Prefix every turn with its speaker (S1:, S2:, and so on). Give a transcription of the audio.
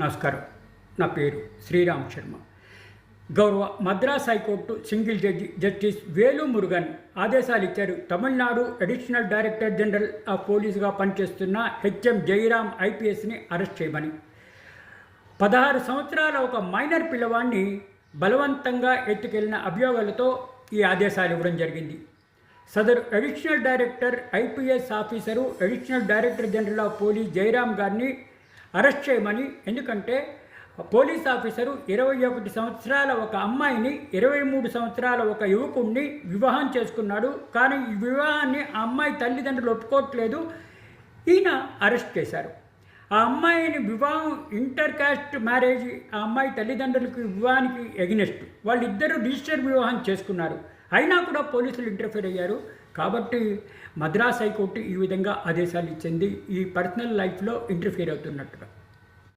S1: నమస్కారం. నా పేరు శ్రీరామ్ శర్మ. గౌరవ Madras high court single judge justice Velu Murugan ఆదేశాలు ఇచ్చారు. Tamil Nadu additional director general of పోలీసుగా పనిచేస్తున్న హెచ్ఎం జయరాం ఐపీఎస్ని అరెస్ట్ చేయమని. పదహారు సంవత్సరాల ఒక మైనర్ పిల్లవాడిని బలవంతంగా ఎత్తుకెళ్ళిన అభియోగాలతో ఈ ఆదేశాలు ఇవ్వడం జరిగింది. సదరు additional director IPS officer additional director general of police Jayaram గారిని అరెస్ట్ చేయమని. ఎందుకంటే పోలీస్ ఆఫీసరు ఇరవై ఒకటి సంవత్సరాల ఒక అమ్మాయిని ఇరవై మూడు సంవత్సరాల ఒక యువకుడిని వివాహం చేసుకున్నాడు. కానీ ఈ వివాహాన్ని ఆ అమ్మాయి తల్లిదండ్రులు ఒప్పుకోవట్లేదు. ఈయన అరెస్ట్ చేశారు. ఆ అమ్మాయిని వివాహం ఇంటర్ కాస్ట్ మ్యారేజ్ ఆ అమ్మాయి తల్లిదండ్రులకు వివాహానికి ఎగినెస్ట్ వాళ్ళిద్దరూ రిజిస్టర్ వివాహం చేసుకున్నారు. అయినా కూడా పోలీసులు ఇంటర్ఫేర్ అయ్యారు. కాబట్టి మద్రాస్ హైకోర్టు ఈ విధంగా ఆదేశాలు ఇచ్చింది. ఈ పర్సనల్ లైఫ్లో ఇంటర్ఫీర్ అవుతున్నట్టుగా.